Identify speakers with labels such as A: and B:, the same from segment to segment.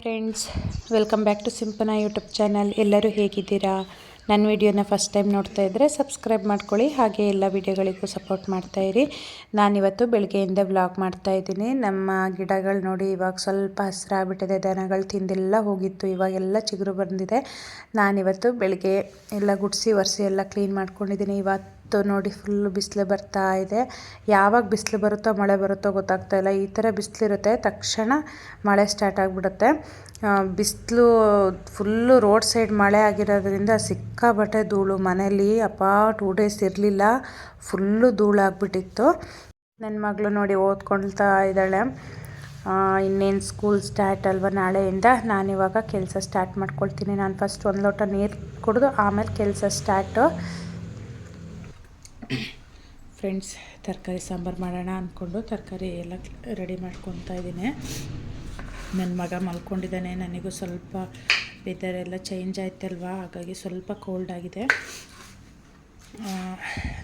A: Friends welcome back to Simpana YouTube channel ಎಲ್ಲರೂ ಹೇಗಿದ್ದೀರಾ? ನನ್ನ ವಿಡಿಯೋನ ಫಸ್ಟ್ ಟೈಮ್ ನೋಡ್ತಾ ಇದ್ದರೆ ಸಬ್ಸ್ಕ್ರೈಬ್ ಮಾಡ್ಕೊಳ್ಳಿ. ಹಾಗೆ ಎಲ್ಲ ವಿಡಿಯೋಗಳಿಗೂ ಸಪೋರ್ಟ್ ಮಾಡ್ತಾಯಿರಿ ನಾನಿವತ್ತು ಬೆಳಗ್ಗೆಯಿಂದ ವ್ಲಾಗ್ ಮಾಡ್ತಾ ಇದ್ದೀನಿ. ನಮ್ಮ ಗಿಡಗಳು ನೋಡಿ ಇವಾಗ ಸ್ವಲ್ಪ ಹಸಿರಾಗ್ಬಿಟ್ಟಿದೆ ದನಗಳು ತಿಂದೆಲ್ಲ ಹೋಗಿತ್ತು. ಇವಾಗೆಲ್ಲ ಚಿಗುರು ಬಂದಿದೆ. ನಾನಿವತ್ತು ಬೆಳಗ್ಗೆ ಎಲ್ಲ ಗುಡಿಸಿ, ಒರೆಸಿ ಎಲ್ಲ ಕ್ಲೀನ್ ಮಾಡ್ಕೊಂಡಿದ್ದೀನಿ. ಇವತ್ತು ನೋಡಿ ಫುಲ್ಲು ಬಿಸಿಲು ಬರ್ತಾ ಇದೆ. ಯಾವಾಗ ಬಿಸಿಲು ಬರುತ್ತೋ, ಮಳೆ ಬರುತ್ತೋ ಗೊತ್ತಾಗ್ತಾ ಇಲ್ಲ. ಈ ಥರ ಬಿಸಿಲಿರುತ್ತೆ ತಕ್ಷಣ ಮಳೆ ಸ್ಟಾರ್ಟ್ ಆಗಿಬಿಡುತ್ತೆ. ಬಿಸಿಲು ಫುಲ್ಲು ರೋಡ್ ಸೈಡ್ ಮಳೆ ಆಗಿರೋದ್ರಿಂದ ಸಿಕ್ಕಾಬಟ್ಟೆ ಧೂಳು. ಮನೇಲಿ ಅಪ್ಪ ಟೂ ಡೇಸ್ ಇರಲಿಲ್ಲ. ಫುಲ್ಲು ಧೂಳಾಗ್ಬಿಟ್ಟಿತ್ತು ನನ್ನ ಮಗಳು ನೋಡಿ ಓದ್ಕೊಳ್ತಾ ಇದ್ದಾಳೆ. ಇನ್ನೇನು ಸ್ಕೂಲ್ ಸ್ಟಾರ್ಟ್ ಅಲ್ವ ನಾಳೆಯಿಂದ? ನಾನಿವಾಗ ಕೆಲಸ ಸ್ಟಾರ್ಟ್ ಮಾಡ್ಕೊಳ್ತೀನಿ. ನಾನು ಫಸ್ಟ್ ಒಂದು ಲೋಟ ನೀರು ಕುಡಿದು, ಆಮೇಲೆ ಕೆಲಸ ಸ್ಟಾರ್ಟು ಫ್ರೆಂಡ್ಸ್ ತರಕಾರಿ ಸಾಂಬಾರು ಮಾಡೋಣ ಅಂದ್ಕೊಂಡು ತರಕಾರಿ ಎಲ್ಲ ರೆಡಿ ಮಾಡ್ಕೊತಾ ಇದ್ದೀನಿ. ನನ್ನ ಮಗ ಮಲ್ಕೊಂಡಿದ್ದಾನೆ, ನನಗೂ ಸ್ವಲ್ಪ ವೆದರ್ ಎಲ್ಲ ಚೇಂಜ್ ಆಯ್ತಲ್ವಾ? ಹಾಗಾಗಿ ಸ್ವಲ್ಪ ಕೋಲ್ಡ್ ಆಗಿದೆ.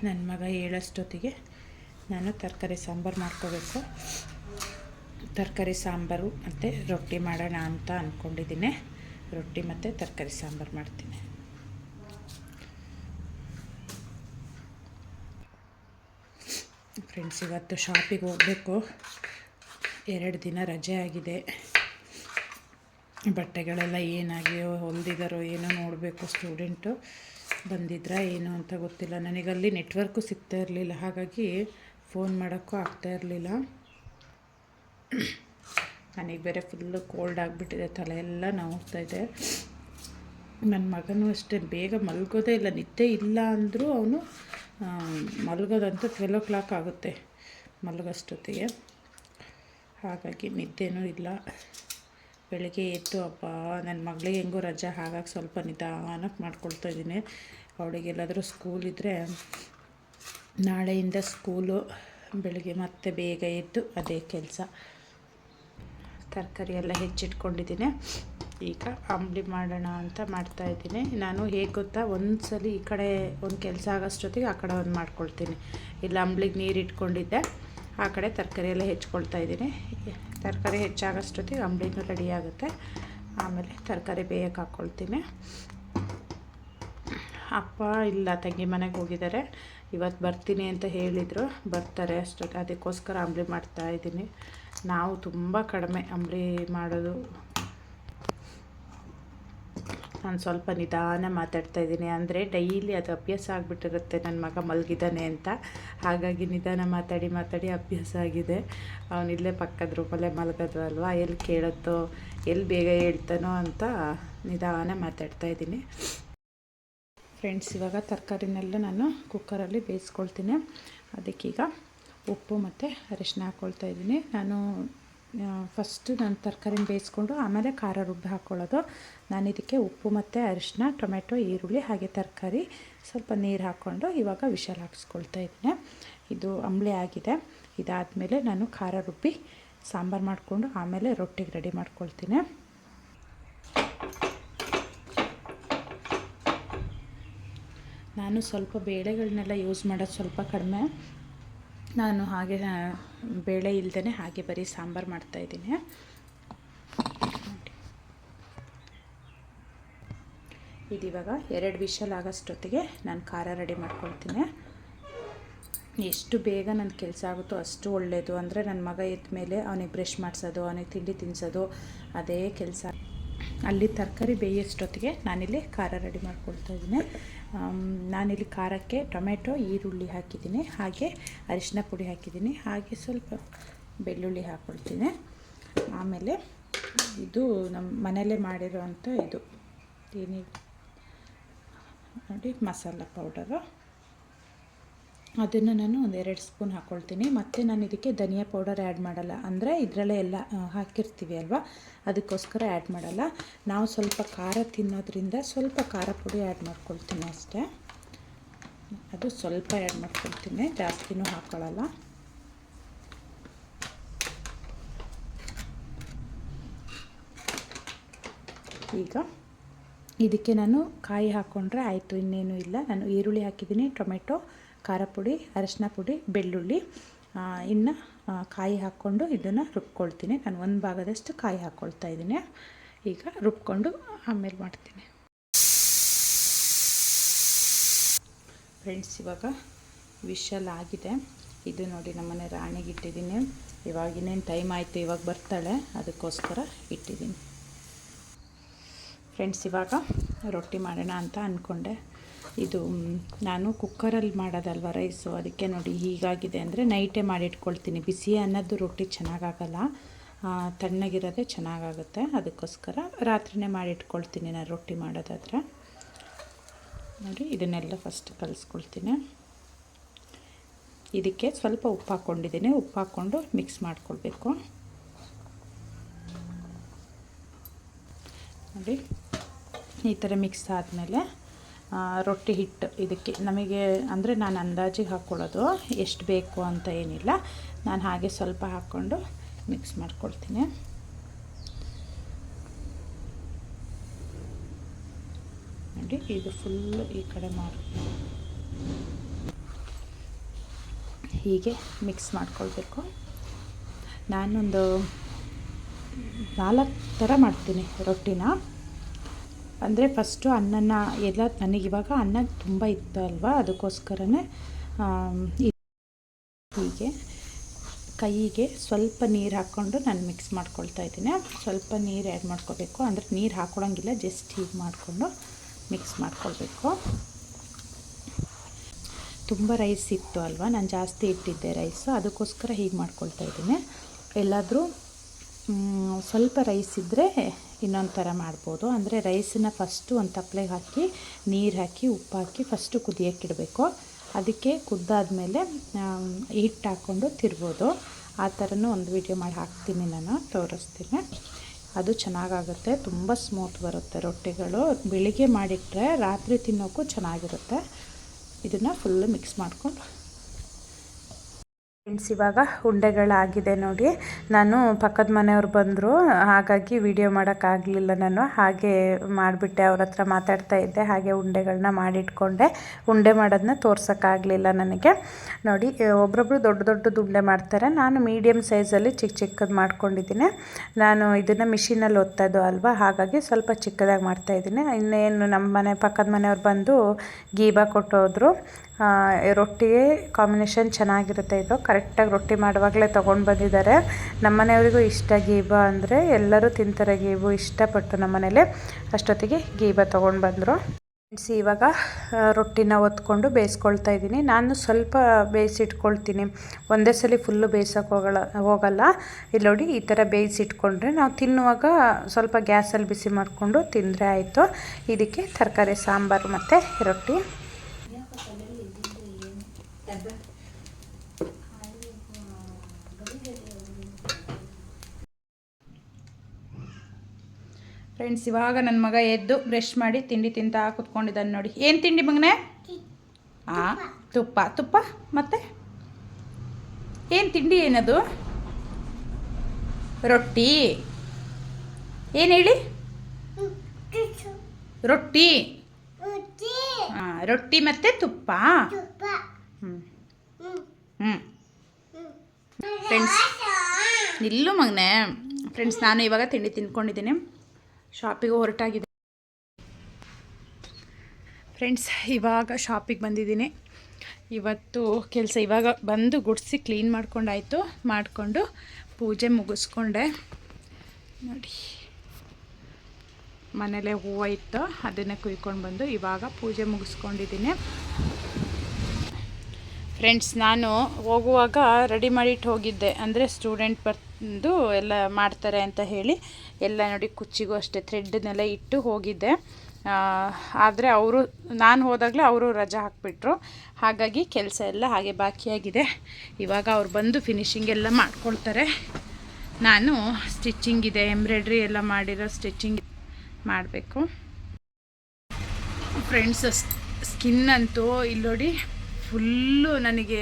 A: ನನ್ನ ಮಗ ಹೇಳೋಷ್ಟೊತ್ತಿಗೆ ನಾನು ತರಕಾರಿ ಸಾಂಬಾರು ಮಾಡ್ಕೋಬೇಕು. ತರಕಾರಿ ಸಾಂಬಾರು ಮತ್ತು ರೊಟ್ಟಿ ಮಾಡೋಣ ಅಂತ ಅಂದ್ಕೊಂಡಿದ್ದೀನಿ ರೊಟ್ಟಿ ಮತ್ತು ತರಕಾರಿ ಸಾಂಬಾರು ಮಾಡ್ತೀನಿ. ಫ್ರೆಂಡ್ಸ್ ಇವತ್ತು ಶಾಪಿಗೆ ಹೋಗಬೇಕು. ಎರಡು ದಿನ ರಜೆ ಆಗಿದೆ. ಬಟ್ಟೆಗಳೆಲ್ಲ ಏನಾಗಿಯೋ ಹೊಲ್ದಿದ್ದಾರೋ ಏನೋ ನೋಡಬೇಕು ಸ್ಟೂಡೆಂಟು ಬಂದಿದ್ರಾ ಏನು ಅಂತ ಗೊತ್ತಿಲ್ಲ. ನನಗಲ್ಲಿ ನೆಟ್ವರ್ಕು ಸಿಗ್ತಾ ಇರಲಿಲ್ಲ. ಹಾಗಾಗಿ ಫೋನ್ ಮಾಡೋಕ್ಕೂ ಆಗ್ತಾ ಇರಲಿಲ್ಲ. ನನಗೆ ಬೇರೆ ಫುಲ್ಲು ಕೋಲ್ಡ್ ಆಗಿಬಿಟ್ಟಿದೆ. ತಲೆ ಎಲ್ಲ ಇದೆ. ನನ್ನ ಮಗನೂ ಅಷ್ಟೇ. ಬೇಗ ಮಲ್ಗೋದೇ ಇಲ್ಲ. ನಿದ್ದೆ ಇಲ್ಲ ಅಂದರೂ ಅವನು ಮಲಗೋದಂತೂ ಟ್ವೆಲ್ ಓ ಕ್ಲಾಕ್ ಆಗುತ್ತೆ ಮಲಗೋಷ್ಟೊತ್ತಿಗೆ. ಹಾಗಾಗಿ ನಿದ್ದೆನೂ ಇಲ್ಲ. ಬೆಳಗ್ಗೆ ಎದ್ದು ಅಪ್ಪ ನನ್ನ ಮಗಳಿಗೆ ಹೆಂಗೋ ರಜಾ, ಹಾಗಾಗಿ ಸ್ವಲ್ಪ ನಿಧಾನಕ್ಕೆ ಮಾಡ್ಕೊಳ್ತಾ ಇದ್ದೀನಿ. ಅವಳಿಗೆಲ್ಲಾದರೂ ಸ್ಕೂಲ್ ಇದ್ದರೆ ನಾಳೆಯಿಂದ ಸ್ಕೂಲು ಬೆಳಗ್ಗೆ ಮತ್ತೆ ಬೇಗ ಎದ್ದು ಅದೇ ಕೆಲಸ. ತರಕಾರಿ ಎಲ್ಲ ಹೆಚ್ಚಿಟ್ಕೊಂಡಿದ್ದೀನಿ. ಈಗ ಅಂಬ್ಲಿ ಮಾಡೋಣ ಅಂತ ಮಾಡ್ತಾಯಿದ್ದೀನಿ ನಾನು ಹೇಗೆ ಗೊತ್ತಾ? ಒಂದು ಸಲ ಈ ಕಡೆ ಒಂದು ಕೆಲಸ ಆಗೋಷ್ಟೊತ್ತಿಗೆ ಆ ಕಡೆ ಒಂದು ಮಾಡ್ಕೊಳ್ತೀನಿ. ಇಲ್ಲ ಅಂಬ್ಲಿಗೆ ನೀರು ಇಟ್ಕೊಂಡಿದ್ದೆ. ಆ ಕಡೆ ತರಕಾರಿ ಎಲ್ಲ ಹೆಚ್ಕೊಳ್ತಾ ಇದ್ದೀನಿ. ತರಕಾರಿ ಹೆಚ್ಚಾಗೋಷ್ಟೊತ್ತಿಗೆ ಅಂಬ್ಲಿನೂ ರೆಡಿ ಆಗುತ್ತೆ. ಆಮೇಲೆ ತರಕಾರಿ ಬೇಯಕ್ಕೆ ಹಾಕ್ಕೊಳ್ತೀನಿ ಅಪ್ಪ ಇಲ್ಲ, ತಂಗಿ ಮನೆಗೆ ಹೋಗಿದ್ದಾರೆ. ಇವತ್ತು ಬರ್ತೀನಿ ಅಂತ ಹೇಳಿದರು. ಬರ್ತಾರೆ ಅಷ್ಟೊತ್ತಿಗೆ ಅದಕ್ಕೋಸ್ಕರ ಅಂಬ್ಲಿ ಮಾಡ್ತಾಯಿದ್ದೀನಿ ನಾವು ತುಂಬ ಕಡಿಮೆ ಅಂಬ್ಲಿ ಮಾಡೋದು ನಾನು ಸ್ವಲ್ಪ ನಿಧಾನ ಮಾತಾಡ್ತಾ ಇದ್ದೀನಿ. ಅಂದರೆ ಡೈಲಿ ಅದು ಅಭ್ಯಾಸ ಆಗಿಬಿಟ್ಟಿರುತ್ತೆ. ನನ್ನ ಮಗ ಮಲಗಿದ್ದಾನೆ ಅಂತ. ಹಾಗಾಗಿ ನಿಧಾನ ಮಾತಾಡಿ ಮಾತಾಡಿ ಅಭ್ಯಾಸ ಆಗಿದೆ. ಅವನಿಲ್ಲೇ ಪಕ್ಕದ ರೂಮಲ್ಲೇ ಮಲಗೋದು ಅಲ್ವಾ? ಎಲ್ಲಿ ಕೇಳುತ್ತೋ ಎಲ್ಲಿ ಬೇಗ ಹೇಳ್ತಾನೋ ಅಂತ ನಿಧಾನ ಮಾತಾಡ್ತಾ ಇದ್ದೀನಿ. ಫ್ರೆಂಡ್ಸ್ ಇವಾಗ ತರಕಾರಿನೆಲ್ಲ ನಾನು ಕುಕ್ಕರಲ್ಲಿ ಬೇಯಿಸ್ಕೊಳ್ತೀನಿ. ಅದಕ್ಕೀಗ ಉಪ್ಪು ಮತ್ತು ಅರಿಶಿನ ಹಾಕ್ಕೊಳ್ತಾ ಇದ್ದೀನಿ. ನಾನು ಫಸ್ಟು ನಾನು ತರಕಾರಿನ ಬೇಯಿಸ್ಕೊಂಡು ಆಮೇಲೆ ಖಾರ ರುಬ್ಬಿ ಹಾಕ್ಕೊಳ್ಳೋದು ನಾನು ಇದಕ್ಕೆ ಉಪ್ಪು ಮತ್ತು ಅರಿಶಿನ ಟೊಮೆಟೊ, ಈರುಳ್ಳಿ ಹಾಗೆ ತರಕಾರಿ ಸ್ವಲ್ಪ ನೀರು ಹಾಕ್ಕೊಂಡು ಇವಾಗ ವಿಷಲ್ ಹಾಕ್ಸ್ಕೊಳ್ತಾ ಇದ್ದೀನಿ. ಇದು ಅಂಬಳಿ ಆಗಿದೆ. ಇದಾದಮೇಲೆ ನಾನು ಖಾರ ರುಬ್ಬಿ ಸಾಂಬಾರು ಮಾಡಿಕೊಂಡು ಆಮೇಲೆ ರೊಟ್ಟಿಗೆ ರೆಡಿ ಮಾಡ್ಕೊಳ್ತೀನಿ. ನಾನು ಸ್ವಲ್ಪ ಬೇಳೆಗಳನ್ನೆಲ್ಲ ಯೂಸ್ ಮಾಡೋದು ಸ್ವಲ್ಪ ಕಡಿಮೆ. ನಾನು ಹಾಗೆ ಬೇಳೆ ಇಲ್ದೇ ಹಾಗೆ ಬರೀ ಸಾಂಬಾರು ಮಾಡ್ತಾಯಿದ್ದೀನಿ ಇದಿವಾಗ ಎರಡು ವಿಷಲ್ ಆಗೋಷ್ಟೊತ್ತಿಗೆ ನಾನು ಖಾರ ರೆಡಿ ಮಾಡ್ಕೊಳ್ತೀನಿ. ಎಷ್ಟು ಬೇಗ ನನ್ನ ಕೆಲಸ ಆಗುತ್ತೋ ಅಷ್ಟು ಒಳ್ಳೆಯದು ಅಂದರೆ ನನ್ನ ಮಗ ಇದ್ದ ಮೇಲೆ ಅವನಿಗೆ ಬ್ರಷ್ ಮಾಡಿಸೋದು, ಅವನಿಗೆ ತಿಂಡಿ ತಿನ್ನಿಸೋದು ಅದೇ ಕೆಲಸ. ಅಲ್ಲಿ ತರಕಾರಿ ಬೇಯೋಷ್ಟೊತ್ತಿಗೆ ನಾನಿಲ್ಲಿ ಖಾರ ರೆಡಿ ಮಾಡ್ಕೊಳ್ತಾ ಇದ್ದೀನಿ. ನಾನಿಲ್ಲಿ ಖಾರಕ್ಕೆ ಟೊಮೆಟೊ, ಈರುಳ್ಳಿ ಹಾಕಿದ್ದೀನಿ. ಹಾಗೆ ಅರಿಶಿನ ಪುಡಿ ಹಾಕಿದ್ದೀನಿ. ಹಾಗೆ ಸ್ವಲ್ಪ ಬೆಳ್ಳುಳ್ಳಿ ಹಾಕ್ಕೊಳ್ತೀನಿ. ಆಮೇಲೆ ಇದು ನಮ್ಮ ಮನೆಯಲ್ಲೇ ಮಾಡಿರೋವಂಥ ಇದು. ಏನಿ ನೋಡಿ, ಮಸಾಲ ಪೌಡರು. ಅದನ್ನು ನಾನು ಒಂದು ಎರಡು ಸ್ಪೂನ್ ಹಾಕ್ಕೊಳ್ತೀನಿ ಮತ್ತು ನಾನು ಇದಕ್ಕೆ ಧನಿಯಾ ಪೌಡರ್ ಆ್ಯಡ್ ಮಾಡಲ್ಲ. ಅಂದರೆ ಇದರಲ್ಲೇ ಎಲ್ಲ ಹಾಕಿರ್ತೀವಿ ಅಲ್ವಾ? ಅದಕ್ಕೋಸ್ಕರ ಆ್ಯಡ್ ಮಾಡಲ್ಲ. ನಾವು ಸ್ವಲ್ಪ ಖಾರ ತಿನ್ನೋದ್ರಿಂದ ಸ್ವಲ್ಪ ಖಾರ ಪುಡಿ ಆ್ಯಡ್ ಮಾಡ್ಕೊಳ್ತೀನಿ ಅಷ್ಟೇ. ಅದು ಸ್ವಲ್ಪ ಆ್ಯಡ್ ಮಾಡ್ಕೊಳ್ತೀನಿ. ಜಾಸ್ತಿನೂ ಹಾಕ್ಕೊಳ್ಳಲ್ಲ ಈಗ ಇದಕ್ಕೆ ನಾನು ಕಾಯಿ ಹಾಕ್ಕೊಂಡ್ರೆ ಆಯಿತು, ಇನ್ನೇನು ಇಲ್ಲ. ನಾನು ಈರುಳ್ಳಿ ಹಾಕಿದ್ದೀನಿ, ಟೊಮೆಟೊ ಖಾರ ಪುಡಿ, ಅರಶಿನ ಪುಡಿ, ಬೆಳ್ಳುಳ್ಳಿ ಇನ್ನು ಕಾಯಿ ಹಾಕ್ಕೊಂಡು ಇದನ್ನು ರುಬ್ಕೊಳ್ತೀನಿ. ನಾನು ಒಂದು ಭಾಗದಷ್ಟು ಕಾಯಿ ಹಾಕ್ಕೊಳ್ತಾ ಇದ್ದೀನಿ. ಈಗ ರುಬ್ಕೊಂಡು ಆಮೇಲೆ ಮಾಡ್ತೀನಿ. ಫ್ರೆಂಡ್ಸ್ ಇವಾಗ ವಿಶಲ್ ಆಗಿದೆ. ಇದು ನೋಡಿ ನಮ್ಮನೆ ರಾಣಿಗೆ ಇಟ್ಟಿದ್ದೀನಿ. ಇವಾಗ ಇನ್ನೇನು ಟೈಮ್ ಆಯಿತು, ಇವಾಗ ಬರ್ತಾಳೆ. ಅದಕ್ಕೋಸ್ಕರ ಇಟ್ಟಿದ್ದೀನಿ. ಫ್ರೆಂಡ್ಸ್ ಇವಾಗ ರೊಟ್ಟಿ ಮಾಡೋಣ ಅಂತ ಅಂದ್ಕೊಂಡೆ ಇದು ನಾನು ಕುಕ್ಕರಲ್ಲಿ ಮಾಡೋದಲ್ವ ರೈಸು ಅದಕ್ಕೆ ನೋಡಿ ಹೀಗಾಗಿದೆ ಅಂದರೆ ನೈಟೇ ಮಾಡಿಟ್ಕೊಳ್ತೀನಿ. ಬಿಸಿ ಅನ್ನೋದು ರೊಟ್ಟಿ ಚೆನ್ನಾಗಾಗಲ್ಲ. ತಣ್ಣಗಿರೋದೇ ಚೆನ್ನಾಗಾಗುತ್ತೆ. ಅದಕ್ಕೋಸ್ಕರ ರಾತ್ರಿನೇ ಮಾಡಿಟ್ಕೊಳ್ತೀನಿ ನಾನು ರೊಟ್ಟಿ ಮಾಡೋದಾದರೆ. ನೋಡಿ, ಇದನ್ನೆಲ್ಲ ಫಸ್ಟ್ ಕಲಿಸ್ಕೊಳ್ತೀನಿ. ಇದಕ್ಕೆ ಸ್ವಲ್ಪ ಉಪ್ಪು ಹಾಕ್ಕೊಂಡಿದ್ದೀನಿ. ಉಪ್ಪು ಹಾಕ್ಕೊಂಡು ಮಿಕ್ಸ್ ಮಾಡ್ಕೊಳ್ಬೇಕು. ನೋಡಿ, ಈ ಥರ ಮಿಕ್ಸ್ ಆದಮೇಲೆ ರೊಟ್ಟಿ ಹಿಟ್ಟು ಇದಕ್ಕೆ. ನಮಗೆ ಅಂದರೆ ನಾನು ಅಂದಾಜಿಗೆ ಹಾಕ್ಕೊಳ್ಳೋದು ಎಷ್ಟು ಬೇಕು ಅಂತ ಏನಿಲ್ಲ. ನಾನು ಹಾಗೆ ಸ್ವಲ್ಪ ಹಾಕ್ಕೊಂಡು ಮಿಕ್ಸ್ ಮಾಡ್ಕೊಳ್ತೀನಿ. ನೋಡಿ, ಇದು ಫುಲ್ಲು ಈ ಕಡೆ ಮಾಡಿ. ಹೀಗೆ ಮಿಕ್ಸ್ ಮಾಡ್ಕೊಳ್ಬೇಕು. ನಾನೊಂದು ನಾಲ್ಕು ಥರ ಮಾಡ್ತೀನಿ ರೊಟ್ಟಿನ. ಅಂದರೆ ಫಸ್ಟು ಅನ್ನನ ಎಲ್ಲ ನನಗಿವಾಗ ಅನ್ನ ತುಂಬ ಇತ್ತು ಅಲ್ವಾ? ಅದಕ್ಕೋಸ್ಕರನೇ ಹೀಗೆ ಕೈಗೆ ಸ್ವಲ್ಪ ನೀರು ಹಾಕ್ಕೊಂಡು ನಾನು ಮಿಕ್ಸ್ ಮಾಡ್ಕೊಳ್ತಾ ಇದ್ದೀನಿ. ಸ್ವಲ್ಪ ನೀರು ಆ್ಯಡ್ ಮಾಡ್ಕೋಬೇಕು. ಅಂದರೆ ನೀರು ಹಾಕ್ಕೊಳಂಗಿಲ್ಲ ಜಸ್ಟ್ ಹೀಗೆ ಮಾಡಿಕೊಂಡು ಮಿಕ್ಸ್ ಮಾಡ್ಕೊಳ್ಬೇಕು. ತುಂಬ ರೈಸ್ ಇತ್ತು ಅಲ್ವಾ? ನಾನು ಜಾಸ್ತಿ ಇಟ್ಟಿದ್ದೆ ರೈಸು ಅದಕ್ಕೋಸ್ಕರ ಹೀಗೆ ಮಾಡ್ಕೊಳ್ತಾ ಇದ್ದೀನಿ. ಎಲ್ಲಾದರೂ ಸ್ವಲ್ಪ ರೈಸ್ ಇದ್ದರೆ ಇನ್ನೊಂದು ಥರ ಮಾಡ್ಬೋದು. ಅಂದರೆ ರೈಸನ್ನ ಫಸ್ಟು ಒಂದು ತಪ್ಪಲೆಗೆ ಹಾಕಿ, ನೀರು ಹಾಕಿ, ಉಪ್ಪು ಹಾಕಿ ಫಸ್ಟು ಕುದಿಯೋಕ್ಕಿಡಬೇಕು ಅದಕ್ಕೆ ಕುದ್ದಾದಮೇಲೆ ಹಿಟ್ಟು ಹಾಕ್ಕೊಂಡು ತಿರ್ಬೋದು. ಆ ಥರನೂ ಒಂದು ವಿಡಿಯೋ ಮಾಡಿ ಹಾಕ್ತೀನಿ ನಾನು, ತೋರಿಸ್ತೀನಿ. ಅದು ಚೆನ್ನಾಗಾಗುತ್ತೆ, ತುಂಬ ಸ್ಮೂತ್ ಬರುತ್ತೆ. ರೊಟ್ಟಿಗಳು ಬೆಳಿಗ್ಗೆ ಮಾಡಿಟ್ರೆ ರಾತ್ರಿ ತಿನ್ನೋಕ್ಕೂ ಚೆನ್ನಾಗಿರುತ್ತೆ. ಇದನ್ನು ಫುಲ್ಲು ಮಿಕ್ಸ್ ಮಾಡ್ಕೊಂಡು ಫ್ರೆಂಡ್ಸ್ ಇವಾಗ ಉಂಡೆಗಳಾಗಿದೆ ನೋಡಿ. ನಾನು ಪಕ್ಕದ ಮನೆಯವ್ರು ಬಂದರು, ಹಾಗಾಗಿ ವಿಡಿಯೋ ಮಾಡೋಕ್ಕಾಗಲಿಲ್ಲ ನಾನು. ಹಾಗೆ ಮಾಡಿಬಿಟ್ಟೆ, ಅವ್ರ ಹತ್ರ ಮಾತಾಡ್ತಾ ಇದ್ದೆ, ಹಾಗೆ ಉಂಡೆಗಳನ್ನ ಮಾಡಿಟ್ಕೊಂಡೆ. ಉಂಡೆ ಮಾಡೋದನ್ನ ತೋರ್ಸೋಕ್ಕಾಗಲಿಲ್ಲ ನನಗೆ. ನೋಡಿ, ಒಬ್ರೊಬ್ರು ದೊಡ್ಡ ದೊಡ್ಡದು ಉಂಡೆ ಮಾಡ್ತಾರೆ. ನಾನು ಮೀಡಿಯಮ್ ಸೈಜಲ್ಲಿ ಚಿಕ್ಕ ಚಿಕ್ಕದು ಮಾಡ್ಕೊಂಡಿದ್ದೀನಿ. ನಾನು ಇದನ್ನು ಮಿಷಿನಲ್ಲಿ ಓದ್ತಾಯಿದ್ದು ಅಲ್ವಾ? ಹಾಗಾಗಿ ಸ್ವಲ್ಪ ಚಿಕ್ಕದಾಗಿ ಮಾಡ್ತಾಯಿದ್ದೀನಿ ಇನ್ನೇನು ನಮ್ಮ ಮನೆ ಪಕ್ಕದ ಮನೆಯವ್ರು ಬಂದು ಗೀಬಾ ಕೊಟ್ಟೋದ್ರು. ರೊಟ್ಟಿಗೆ ಕಾಂಬಿನೇಷನ್ ಚೆನ್ನಾಗಿರುತ್ತೆ ಇದು. ಕರೆಕ್ಟಾಗಿ ರೊಟ್ಟಿ ಮಾಡುವಾಗಲೇ ತೊಗೊಂಡು ಬಂದಿದ್ದಾರೆ. ನಮ್ಮ ಮನೆಯವರಿಗೂ ಇಷ್ಟ ಗೀಬ ಅಂದರೆ ಎಲ್ಲರೂ ತಿಂತಾರೆ ಗೀಬು, ಇಷ್ಟಪಟ್ಟು ನಮ್ಮ ಮನೇಲಿ. ಅಷ್ಟೊತ್ತಿಗೆ ಗೀಬ ತೊಗೊಂಡು ಬಂದರು. ಫ್ರೆಂಡ್ಸ್ ಇವಾಗ ರೊಟ್ಟಿನ ಒತ್ಕೊಂಡು ಬೇಯಿಸ್ಕೊಳ್ತಾ ಇದ್ದೀನಿ. ನಾನು ಸ್ವಲ್ಪ ಬೇಯಿಸಿಟ್ಕೊಳ್ತೀನಿ. ಒಂದೇ ಸಲ ಫುಲ್ಲು ಬೇಯಿಸೋಕೆ ಹೋಗಲ್ಲ ಹೋಗಲ್ಲ. ಇಲ್ಲಿ ನೋಡಿ, ಈ ಥರ ಬೇಯಿಸಿಟ್ಕೊಂಡ್ರೆ ನಾವು ತಿನ್ನುವಾಗ ಸ್ವಲ್ಪ ಗ್ಯಾಸಲ್ಲಿ ಬಿಸಿ ಮಾಡಿಕೊಂಡು ತಿಂದರೆ ಆಯಿತು. ಇದಕ್ಕೆ ತರಕಾರಿ, ಸಾಂಬಾರು ಮತ್ತು ರೊಟ್ಟಿ. ಫ್ರೆಂಡ್ಸ್ ಇವಾಗ ನನ್ನ ಮಗ ಎದ್ದು ಬ್ರಷ್ ಮಾಡಿ ತಿಂಡಿ ತಿಂತಾ ಕುತ್ಕೊಂಡಿದ್ದಾನೆ ನೋಡಿ. ಏನು ತಿಂಡಿ ಮಗನೇ? ಹಾಂ ತುಪ್ಪ. ತುಪ್ಪ ಮತ್ತೆ? ಏನು ತಿಂಡಿ ಏನದು? ರೊಟ್ಟಿ. ಏನು ಹೇಳಿ? ರೊಟ್ಟಿ. ಹಾಂ ರೊಟ್ಟಿ ಮತ್ತು ತುಪ್ಪ. ಹ್ಞೂ ಹ್ಞೂ ಫ್ರೆಂಡ್ಸ್ ನಿಲ್ಲು ಮಗನೆ. ಫ್ರೆಂಡ್ಸ್ ನಾನು ಇವಾಗ ತಿಂಡಿ ತಿನ್ಕೊಂಡಿದ್ದೀನಿ ಶಾಪಿಗೆ ಹೊರಟಾಗಿದೆ. ಫ್ರೆಂಡ್ಸ್, ಇವಾಗ ಶಾಪಿಗೆ ಬಂದಿದ್ದೀನಿ. ಇವತ್ತು ಕೆಲಸ ಇವಾಗ ಬಂದು ಗುಡಿಸಿ ಕ್ಲೀನ್ ಮಾಡ್ಕೊಂಡಾಯಿತು. ಮಾಡಿಕೊಂಡು ಪೂಜೆ ಮುಗಿಸ್ಕೊಂಡೆ. ನೋಡಿ. ಮನೇಲೆ ಹೂವು ಇತ್ತು, ಅದನ್ನೇ ಕುಯ್ಕೊಂಡು ಬಂದು ಇವಾಗ ಪೂಜೆ ಮುಗಿಸ್ಕೊಂಡಿದ್ದೀನಿ. ಫ್ರೆಂಡ್ಸ್, ನಾನು ಹೋಗುವಾಗ ರೆಡಿ ಮಾಡಿಟ್ಟು ಹೋಗಿದ್ದೆ. ಅಂದರೆ ಸ್ಟೂಡೆಂಟ್ ಬಂದು ಎಲ್ಲ ಮಾಡ್ತಾರೆ ಅಂತ ಹೇಳಿ ಎಲ್ಲ ನೋಡಿ ಕುಚ್ಚಿಗೂ ಅಷ್ಟೇ ಥ್ರೆಡ್ನೆಲ್ಲ ಇಟ್ಟು ಹೋಗಿದ್ದೆ. ಆದರೆ ಅವರು, ನಾನು ಹೋದಾಗಲೇ ಅವರು ರಜಾ ಹಾಕಿಬಿಟ್ರು. ಹಾಗಾಗಿ ಕೆಲಸ ಎಲ್ಲ ಹಾಗೆ ಬಾಕಿಯಾಗಿದೆ. ಇವಾಗ ಅವ್ರು ಬಂದು ಫಿನಿಶಿಂಗ್ ಎಲ್ಲ ಮಾಡ್ಕೊಳ್ತಾರೆ. ನಾನು ಸ್ಟಿಚ್ಚಿಂಗ್ ಇದೆ ಎಂಬ್ರಾಯ್ಡ್ರಿ ಎಲ್ಲ ಮಾಡಿರೋ ಸ್ಟಿಚ್ಚಿಂಗ್ ಮಾಡಬೇಕು. ಫ್ರೆಂಡ್ಸ್ ಸ್ಕಿನ್ ಅಂತೂ ಇಲ್ಲಿ ನೋಡಿ ಫುಲ್ಲು ನನಗೆ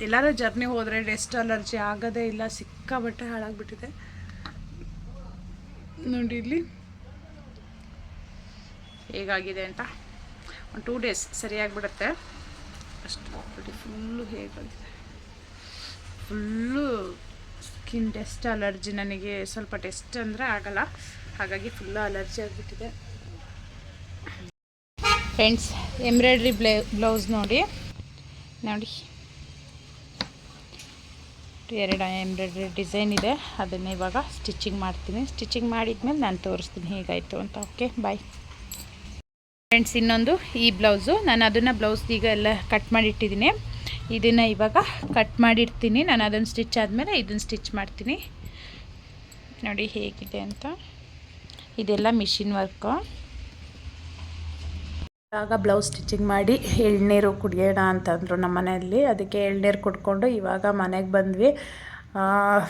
A: ಎಲ್ಲರೂ ಜರ್ನಿ ಹೋದರೆ ಡೆಸ್ಟ್ ಅಲರ್ಜಿ ಆಗೋದೇ ಇಲ್ಲ ಸಿಕ್ಕಾಬಟ್ಟೆ ಹಾಳಾಗ್ಬಿಟ್ಟಿದೆ. ನೋಡಿ ಇಲ್ಲಿ. ಹೇಗಾಗಿದೆ ಅಂತ? ಒಂದು ಟೂ ಡೇಸ್ ಸರಿಯಾಗಿಬಿಡುತ್ತೆ. ಅಷ್ಟು ನೋಡಿ ಫುಲ್ಲು ಹೇಗಾಗಿದೆ. ಫುಲ್ಲು ಸ್ಕಿನ್ ಟೆಸ್ಟ್ ಅಲರ್ಜಿ ನನಗೆ ಸ್ವಲ್ಪ ಟೆಸ್ಟ್ ಅಂದರೆ ಆಗಲ್ಲ. ಹಾಗಾಗಿ ಫುಲ್ಲು ಅಲರ್ಜಿ ಆಗಿಬಿಟ್ಟಿದೆ. ಫ್ರೆಂಡ್ಸ್ ಎಂಬ್ರಾಯ್ಡ್ರಿ ಬ್ಲೇ ಬ್ಲೌಸ್ ನೋಡಿ. ನೋಡಿ. ಎರಡು ಎಂಬ್ರಾಯ್ಡ್ರಿ ಡಿಸೈನ್ ಇದೆ. ಅದನ್ನು ಇವಾಗ ಸ್ಟಿಚಿಂಗ್ ಮಾಡ್ತೀನಿ. ಸ್ಟಿಚಿಂಗ್ ಮಾಡಿದ್ಮೇಲೆ ನಾನು ತೋರಿಸ್ತೀನಿ ಹೇಗಾಯಿತು ಅಂತ. ಓಕೆ ಬಾಯ್ ಫ್ರೆಂಡ್ಸ್, ಇನ್ನೊಂದು ಈ ಬ್ಲೌಸು. ನಾನು ಅದನ್ನು ಬ್ಲೌಸ್ ಈಗ ಎಲ್ಲ ಕಟ್ ಮಾಡಿಟ್ಟಿದ್ದೀನಿ. ಇದನ್ನು ಇವಾಗ ಕಟ್ ಮಾಡಿರ್ತೀನಿ ನಾನು ಅದನ್ನು ಸ್ಟಿಚ್ ಆದಮೇಲೆ ಇದನ್ನು ಸ್ಟಿಚ್ ಮಾಡ್ತೀನಿ. ನೋಡಿ ಹೇಗಿದೆ ಅಂತ. ಇದೆಲ್ಲ ಮಿಷಿನ್ ವರ್ಕು. ಆಗ ಬ್ಲೌಸ್ ಸ್ಟಿಚಿಂಗ್ ಮಾಡಿ ಎಳ್ನೀರು ಕುಡಿಯೋಣ ಅಂತಂದರು ನಮ್ಮ ಮನೆಯಲ್ಲಿ ಅದಕ್ಕೆ ಎಳ್ನೀರು ಕುಡ್ಕೊಂಡು ಇವಾಗ ಮನೆಗೆ ಬಂದ್ವಿ.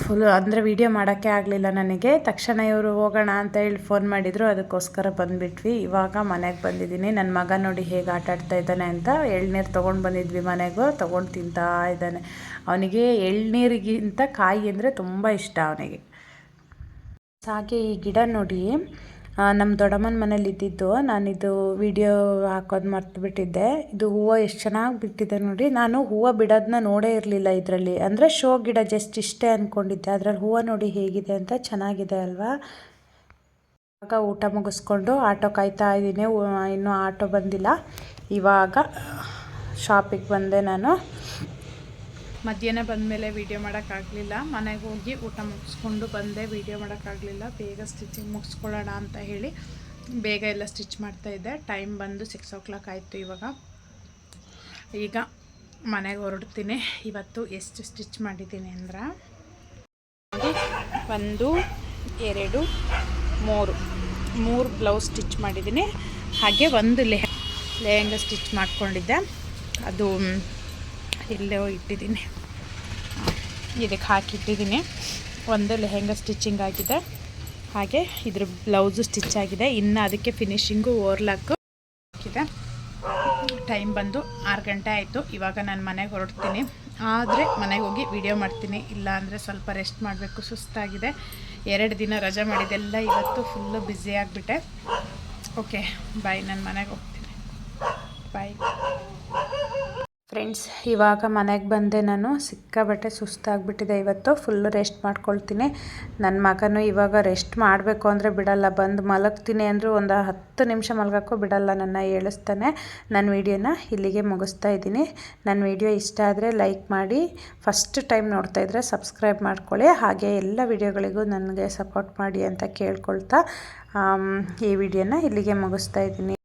A: ಫುಲ್ ಅಂದರೆ ವೀಡಿಯೋ ಮಾಡೋಕ್ಕೆ ಆಗಲಿಲ್ಲ ನನಗೆ. ತಕ್ಷಣ ಇವರು ಹೋಗೋಣ ಅಂತ ಹೇಳಿ ಫೋನ್ ಮಾಡಿದರು. ಅದಕ್ಕೋಸ್ಕರ ಬಂದುಬಿಟ್ವಿ. ಇವಾಗ ಮನೆಗೆ ಬಂದಿದ್ದೀನಿ. ನನ್ನ ಮಗ ನೋಡಿ ಹೇಗೆ ಆಟ ಆಡ್ತಾ ಇದ್ದಾನೆ ಅಂತ ಎಳ್ನೀರು ತೊಗೊಂಡು ಬಂದಿದ್ವಿ ಮನೆಗೂ. ತೊಗೊಂಡು ತಿಂತಾ ಇದ್ದಾನೆ. ಅವನಿಗೆ ಎಳ್ನೀರಿಗಿಂತ ಕಾಯಿ ಅಂದರೆ ತುಂಬ ಇಷ್ಟ ಅವನಿಗೆ. ಹಾಗೆ ಈ ಗಿಡ ನೋಡಿ ನಮ್ಮ ದೊಡ್ಡಮ್ಮನ ಮನೇಲಿ ಇದ್ದಿದ್ದು, ನಾನಿದು ವಿಡಿಯೋ ಹಾಕೋದು ಮರ್ತು ಬಿಟ್ಟಿದ್ದೆ ಇದು ಹೂವು ಎಷ್ಟು ಚೆನ್ನಾಗಿ ಬಿಟ್ಟಿದೆ ನೋಡಿ. ನಾನು ಹೂವು ಬಿಡೋದನ್ನ ನೋಡೇ ಇರಲಿಲ್ಲ ಇದರಲ್ಲಿ. ಅಂದರೆ ಶೋ ಗಿಡ ಜಸ್ಟ್ ಇಷ್ಟೇ ಅಂದ್ಕೊಂಡಿದ್ದೆ ಅದರಲ್ಲಿ ಹೂವು ನೋಡಿ ಹೇಗಿದೆ ಅಂತ ಚೆನ್ನಾಗಿದೆ ಅಲ್ವಾ? ಇವಾಗ ಊಟ ಮುಗಿಸ್ಕೊಂಡು ಆಟೋ ಕಾಯ್ತಾ ಇದ್ದೀನಿ. ಇನ್ನೂ ಆಟೋ ಬಂದಿಲ್ಲ. ಇವಾಗ ಶಾಪಿಗೆ ಬಂದೆ ನಾನು. ಮಧ್ಯಾಹ್ನ ಬಂದಮೇಲೆ ವೀಡಿಯೋ ಮಾಡೋಕ್ಕಾಗಲಿಲ್ಲ. ಮನೆಗೆ ಹೋಗಿ ಊಟ ಮುಗಿಸ್ಕೊಂಡು ಬಂದೆ. ವೀಡಿಯೋ ಮಾಡೋಕ್ಕಾಗಲಿಲ್ಲ. ಬೇಗ ಸ್ಟಿಚಿಂಗ್ ಮುಗಿಸ್ಕೊಳ್ಳೋಣ ಅಂತ ಹೇಳಿ ಬೇಗ ಎಲ್ಲ ಸ್ಟಿಚ್ ಮಾಡ್ತಾಯಿದ್ದೆ ಟೈಮ್ ಬಂದು ಸಿಕ್ಸ್ ಓ ಕ್ಲಾಕ್ ಆಯಿತು ಇವಾಗ. ಈಗ ಮನೆಗೆ ಹೊರಡ್ತೀನಿ. ಇವತ್ತು ಎಷ್ಟು ಸ್ಟಿಚ್ ಮಾಡಿದ್ದೀನಿ ಅಂದ್ರೆ? ಒಂದು, ಎರಡು, ಮೂರು. ಮೂರು ಬ್ಲೌಸ್ ಸ್ಟಿಚ್ ಮಾಡಿದ್ದೀನಿ. ಹಾಗೆ ಒಂದು ಲೆಹ ಲೆಹಂಗ ಸ್ಟಿಚ್ ಮಾಡಿಕೊಂಡಿದ್ದೆ. ಅದು ಇಲ್ಲೇ ಇಟ್ಟಿದ್ದೀನಿ. ಇದಕ್ಕೆ ಹಾಕಿಟ್ಟಿದ್ದೀನಿ. ಒಂದು ಲೆಹೆಂಗಾ ಸ್ಟಿಚಿಂಗ್ ಆಗಿದೆ. ಹಾಗೆ ಇದ್ರ ಬ್ಲೌಸು ಸ್ಟಿಚ್ ಆಗಿದೆ. ಇನ್ನು ಅದಕ್ಕೆ ಫಿನಿಶಿಂಗು ಓರ್ಲಾಕು ಹಾಕಿದೆ ಟೈಮ್ ಬಂದು ಆರು ಗಂಟೆ ಆಯಿತು. ಇವಾಗ ನಾನು ಮನೆಗೆ ಹೊರಡ್ತೀನಿ. ಆದರೆ ಮನೆಗೆ ಹೋಗಿ ವಿಡಿಯೋ ಮಾಡ್ತೀನಿ. ಇಲ್ಲ ಅಂದರೆ ಸ್ವಲ್ಪ ರೆಸ್ಟ್ ಮಾಡಬೇಕು. ಸುಸ್ತಾಗಿದೆ. ಎರಡು ದಿನ ರಜೆ ಮಾಡಿದೆಲ್ಲ ಇವತ್ತು ಫುಲ್ಲು ಬ್ಯುಸಿ ಆಗಿಬಿಟ್ಟೆ. ಓಕೆ ಬಾಯ್ ನಾನು ಮನೆಗೆ ಹೋಗ್ತೀನಿ. ಬಾಯ್ ಫ್ರೆಂಡ್ಸ್ ಇವಾಗ ಮನೆಗೆ ಬಂದೆ ನಾನು. ಸಿಕ್ಕಾಬಟ್ಟೆ ಸುಸ್ತಾಗ್ಬಿಟ್ಟಿದೆ ಇವತ್ತು. ಫುಲ್ಲು ರೆಸ್ಟ್ ಮಾಡ್ಕೊಳ್ತೀನಿ. ನನ್ನ ಮಗನೂ ಇವಾಗ ರೆಸ್ಟ್ ಮಾಡಬೇಕು ಅಂದರೆ ಬಿಡಲ್ಲ. ಬಂದು ಮಲಗ್ತೀನಿ ಅಂದರೂ ಒಂದು ಹತ್ತು ನಿಮಿಷ ಮಲಗೋಕ್ಕೂ ಬಿಡಲ್ಲ. ನನ್ನ ಹೇಳಿಸ್ತಾನೆ ನನ್ನ ವೀಡಿಯೋನ ಇಲ್ಲಿಗೆ ಮುಗಿಸ್ತಾ ಇದ್ದೀನಿ. ನನ್ನ ವೀಡಿಯೋ ಇಷ್ಟ ಆದರೆ ಲೈಕ್ ಮಾಡಿ. ಫಸ್ಟ್ ಟೈಮ್ ನೋಡ್ತಾ ಇದ್ದರೆ ಸಬ್ಸ್ಕ್ರೈಬ್ ಮಾಡ್ಕೊಳ್ಳಿ. ಹಾಗೆ ಎಲ್ಲ ವೀಡಿಯೋಗಳಿಗೂ ನನಗೆ ಸಪೋರ್ಟ್ ಮಾಡಿ ಅಂತ ಕೇಳ್ಕೊಳ್ತಾ ಈ ವಿಡಿಯೋನ ಇಲ್ಲಿಗೆ ಮುಗಿಸ್ತಾ ಇದ್ದೀನಿ.